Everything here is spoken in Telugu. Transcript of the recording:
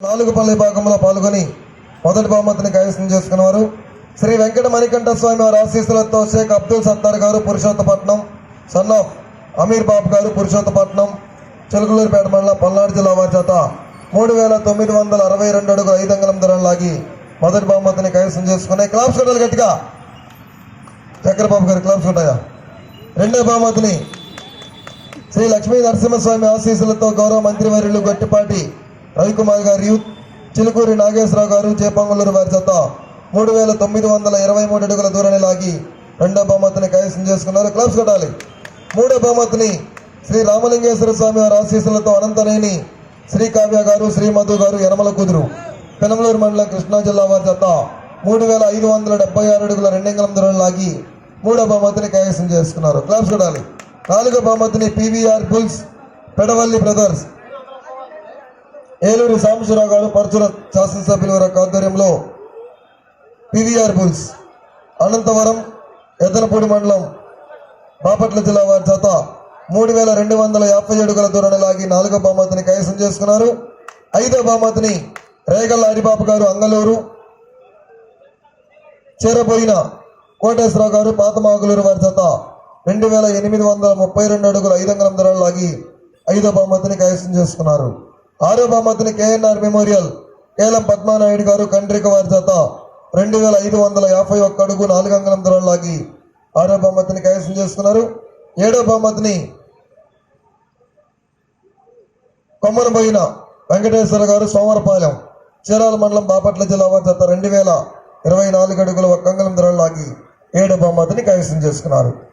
నాలుగు పల్లె భాగంలో పాల్గొని మొదటి బహుమతిని కైవసం చేసుకున్నారు శ్రీ వెంకట మణికంఠ స్వామి వారి ఆశీస్సులతో షేక్ అబ్దుల్ సత్తార్ గారు పురుషోత్తపట్నం సన్ ఆఫ్ అమీర్ బాబు గారు పురుషోత్తపట్నం చిలుకలూరుపేట మండలం పల్నాడు జిల్లా వారి చేత మూడు వేల తొమ్మిది వందల అరవై రెండు అడుగు ఐదు అంగళం ధరలు లాగి మొదటి బహుమతిని కైవసం చేసుకున్నాయి క్లాప్స్ కొట్టాలి గట్టిగా. చక్రబాబు గారు క్లాప్స్ కొట్టాయా రెండో బహుమతిని శ్రీ లక్ష్మీ నరసింహస్వామి ఆశీస్సులతో గౌరవ మంత్రివర్యులు గట్టిపాటి రవికుమార్ గారు యూత్ చిలుకూరి నాగేశ్వరరావు గారు చేపంగులూరు వారి చేత మూడు వేల తొమ్మిది వందల ఇరవై మూడు అడుగుల దూరాన్ని లాగి రెండో బహుమతిని కైవసం చేసుకున్నారు. క్లబ్స్ కొట్టాలి. మూడో బహుమతిని శ్రీ రామలింగేశ్వర స్వామి వారి ఆశీస్సులతో అనంతనేని శ్రీ కావ్య గారు శ్రీ మధు గారు యనమల కుదురు పెనమలూరు మండలం కృష్ణా జిల్లా వారి చేత మూడు వేల ఐదు వందల డెబ్బై ఆరు అడుగుల రెండంగళం దూరం లాగి మూడో బహుమతిని కైవసం చేసుకున్నారు. క్లబ్స్ కొట్టాలి. నాలుగో బహుమతిని PVR bulls Pedavalli brothers Eluru Sambasivarao garu Parchur శాసనసభ్యుల వారి ఆధ్వర్యంలో పీవీఆర్ బుల్స్ అనంతవరం ఎదనపూడి మండలం బాపట్ల జిల్లా వారి చేత మూడు వేల రెండు వందల యాభై అడుగుల దూరాన్ని లాగి నాలుగో బహుమతిని కైవసం చేసుకున్నారు. ఐదో బహుమతిని రేగల్ల హరిబాబు గారు అంగలూరు చేరబోయిన కోటేశ్వరరావు గారు పాతమాగులూరు వారి చేత రెండు వేల ఎనిమిది వందల ముప్పై రెండు అడుగుల ఐదు అంగళం ధరలు లాగి ఐదో బహుమతిని కైవసం చేసుకున్నారు. ఆరో బహుమతిని కేఎన్ఆర్ మెమోరియల్. కేలం పద్మానాయుడు గారు కండ్రిక వారి చేత రెండు వేల ఐదు వందల యాభై ఒక్క అడుగు నాలుగు అంగళం ధరలు లాగి ఆరో బహుమతిని కైవసం చేసుకున్నారు. ఏడో బహుమతిని కొమ్మరబోయిన వెంకటేశ్వర గారు సోమరపాలెం చీరాల మండలం బాపట్ల జిల్లా వారి చేత రెండు వేల ఇరవై నాలుగు అడుగుల ఒక్క అంగళం ధరలు లాగి ఏడో బహుమతిని కైవసం చేసుకున్నారు.